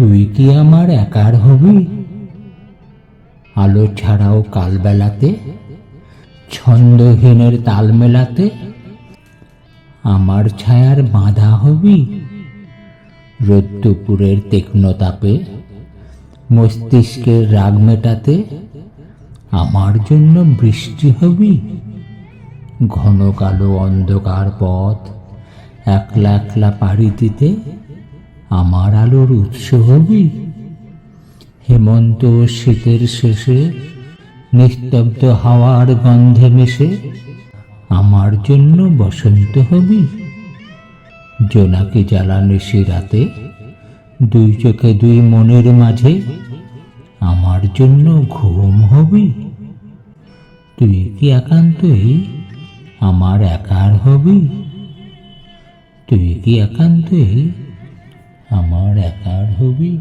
তুই কি আমার একার হবি? আলো ছাড়াও কালবেলাতে, ছন্দহীনের তাল মেলাতে, আমার ছায়ার বাঁধা হবি? রোদ্দুপুরের তীক্ষ্ণতাপে মস্তিষ্কের রাগ মেটাতে, আমার জন্য বৃষ্টি হবি? ঘন কালো অন্ধকার পথ, একলা একলা পাড়ি দিতে আমার আলোর উৎস হবি। হেমন্ত শীতের শেষে নিস্তব্ধ হাওয়ার গন্ধে মেশে আমার জন্য বসন্ত হবি। জোনাকি জ্বালানি রাতে দুই চোখে দুই মনের মাঝে আমার জন্য ঘুম হবি। তুই কি একান্তই আমার একার হবি? তুই কি একান্তই আমার একার হবি?